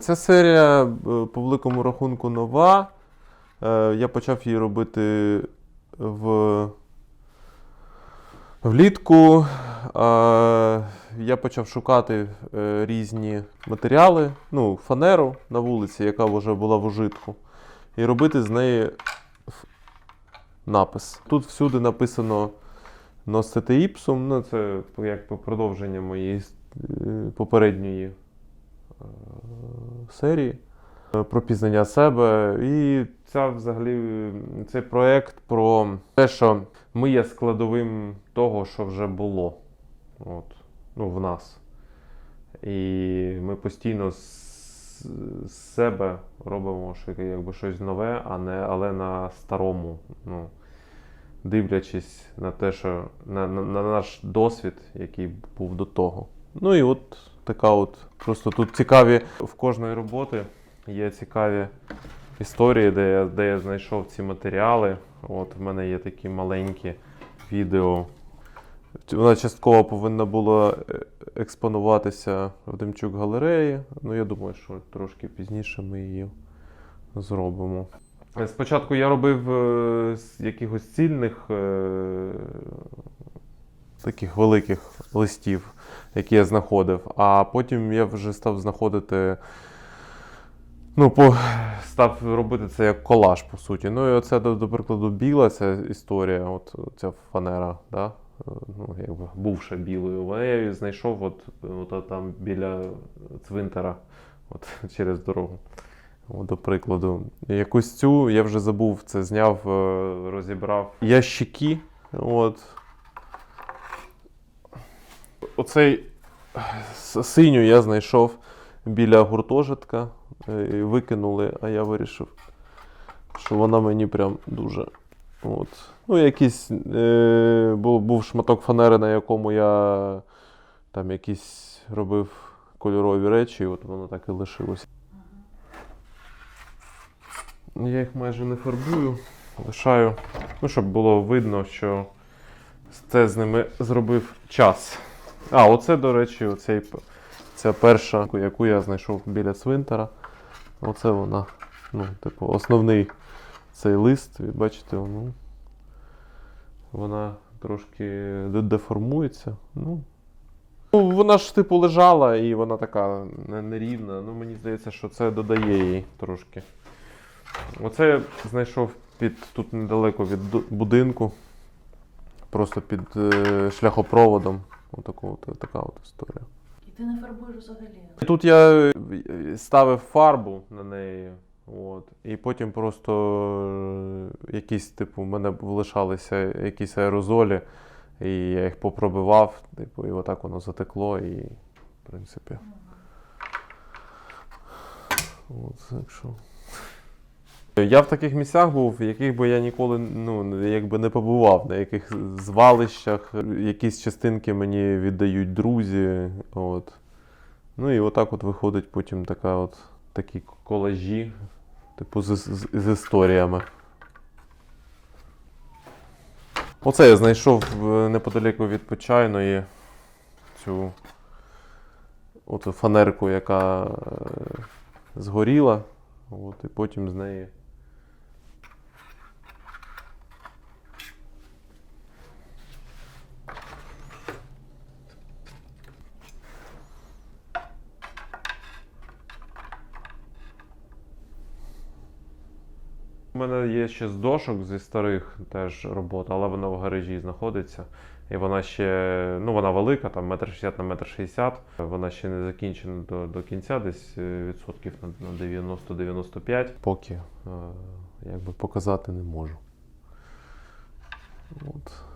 Ця серія е, по великому рахунку нова. Е, Я почав її робити в... влітку. Я почав шукати е, різні матеріали, ну, фанеру на вулиці, яка вже була в ужитку, і робити з неї напис. Тут всюди написано носити іпсум, ну це якби продовження моєї попередньої серії е, про пізнання себе. І ця взагалі цей проект про те, що ми є складовим того, що вже було От, ну, в нас. І ми постійно з, себе робимо якби, щось нове, а не, але на старому. Ну, дивлячись на те, що на, на, на наш досвід, який був до того. Ну і от така от. Просто тут цікаві в кожної роботи є цікаві історії, де я, де я знайшов ці матеріали. От в мене є такі маленькі відео. Вона частково повинна була е, експонуватися в Демчук галереї. Ну, я думаю, що трошки пізніше ми її зробимо. Е, Спочатку я робив е, якихось цільних таких великих листів, які я знаходив, а потім я вже став знаходити. Ну, по, став робити це як колаж, по суті. Ну і оце, до, до прикладу, біла ця історія, от ця фанера, да? ну, якби бувша білою. Вона я її знайшов от, от там біля цвинтара, от через дорогу. От, до прикладу. Якусь цю я вже забув, це зняв, е, розібрав. Ящики. От. Оцей синю я знайшов біля гуртожитка. е, Викинули, а я вирішив, що вона мені прям дуже. От. Ну, якийсь е, був, був шматок фанери, на якому я там якісь робив кольорові речі, і от воно так і лишилось. Я їх майже не фарбую, лишаю, ну, щоб було видно, що це з ними зробив час. А, оце, до речі, оцей, ця перша, яку я знайшов біля цвинтара. Оце вона, ну, типу, основний цей лист, бачите, ну, вона трошки деформується. Ну, Ну, вона ж типу лежала і вона така нерівна. Ну, мені здається, що це додає їй трошки. Оце я знайшов під тут недалеко від будинку. Просто під е, шляхопроводом. Отаку, от, така от історія. І ти не фарбуєш взагалі. Тут я е, ставив фарбу на неї. От, і потім просто е, якісь, типу, в мене лишалися якісь аерозолі, і я їх попробивав, типу, і отак воно затекло, і в принципі. От, так що. Я в таких місцях був, в яких би я ніколи ну, якби не побував, на яких звалищах, якісь частинки мені віддають друзі. От. Ну і отак от виходить потім така от, такі колажі, типу, з, з, з історіями. Оце я знайшов е, неподалеку від Почайної цю оту фанерку, яка е, згоріла. От, і потім з неї. Мене є ще з дошок зі старих теж робота, але вона в гаражі знаходиться. І вона ще, ну вона велика, там метр шістдесят на метр шістдесят. Вона ще не закінчена до, до кінця, десь е, відсотків на, на 90-95. Поки е, якби показати не можу. От.